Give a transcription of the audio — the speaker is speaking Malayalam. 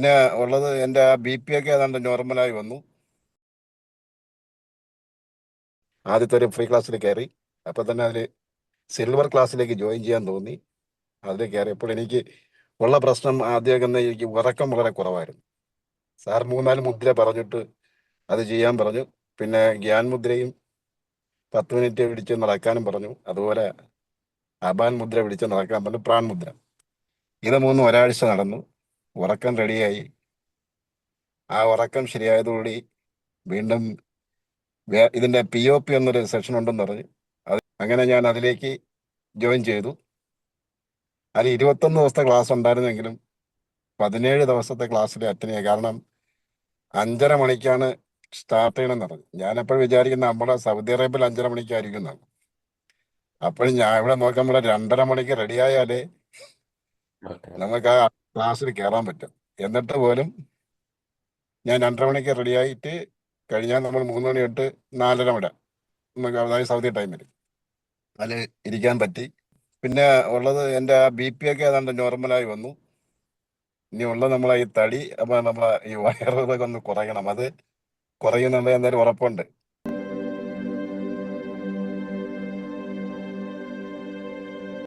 പിന്നെ ഉള്ളത് എന്റെ ബി പി ഒക്കെ ഏതാണ്ട് നോർമലായി വന്നു. ആദ്യത്തെ ഒരു ഫ്രീ ക്ലാസ്സിൽ കയറി അപ്പൊ തന്നെ അതിൽ സിൽവർ ക്ലാസ്സിലേക്ക് ജോയിൻ ചെയ്യാൻ തോന്നി. അതിൽ കയറിയപ്പോൾ എനിക്ക് ഉള്ള പ്രശ്നം ആദ്യമൊക്കെ എനിക്ക് ഉറക്കം വളരെ കുറവായിരുന്നു. സാർ മൂന്നാൽ മുദ്ര പറഞ്ഞിട്ട് അത് ചെയ്യാൻ പറഞ്ഞു. പിന്നെ ഗ്യാൻ മുദ്രയും പത്ത് മിനിറ്റ് പിടിച്ച് നടക്കാനും പറഞ്ഞു. അതുപോലെ അബാൻ മുദ്ര പിടിച്ച് നടക്കാൻ പറഞ്ഞു പ്രാൺ മുദ്ര. ഇത് മൂന്നും ഒരാഴ്ച നടന്നു. ഉറക്കം റെഡിയായി. ആ ഉറക്കം ശരിയായതോടുകൂടി വീണ്ടും ഇതിന്റെ ഇതിന്റെ പി ഒ പി എന്നൊരു സെക്ഷൻ ഉണ്ടെന്ന് പറഞ്ഞു. അത് അങ്ങനെ ഞാൻ അതിലേക്ക് ജോയിൻ ചെയ്തു. അതിൽ ഇരുപത്തൊന്ന് ദിവസത്തെ ക്ലാസ് ഉണ്ടായിരുന്നെങ്കിലും പതിനേഴ് ദിവസത്തെ ക്ലാസ്സിൽ അറ്റൻഡ് ചെയ്യുക കാരണം അഞ്ചര മണിക്കാണ് സ്റ്റാർട്ട് ചെയ്യണമെന്ന് പറഞ്ഞു. ഞാനെപ്പോഴും വിചാരിക്കുന്ന നമ്മുടെ സൗദി അറേബ്യയിൽ അഞ്ചര മണിക്കായിരിക്കും എന്നാണ് അപ്പോഴും ഞാൻ ഇവിടെ നോക്കുമ്പോൾ രണ്ടര മണിക്ക് റെഡിയായാലേ ആയാലേ നമുക്ക് ആ ക്ലാസ്സിൽ കയറാൻ പറ്റും. എന്നിട്ട് പോലും ഞാൻ രണ്ടര മണിക്ക് റെഡി ആയിട്ട് കഴിഞ്ഞാൽ നമ്മൾ മൂന്ന് മണി തൊട്ട് നാലര വരെ അതായത് സൗദി ടൈമിൽ അതിൽ ഇരിക്കാൻ പറ്റി. പിന്നെ ഉള്ളത് എന്റെ ആ ബി പി ഒക്കെ ഏതാണ്ട് നോർമലായി വന്നു. ഇനി ഉള്ള നമ്മളെ ഈ തടി അപ്പം നമ്മളെ ഈ വയറുകളൊക്കെ ഒന്ന് കുറയണം. അത് കുറയുന്നുണ്ട് എന്തായാലും ഉറപ്പുണ്ട്.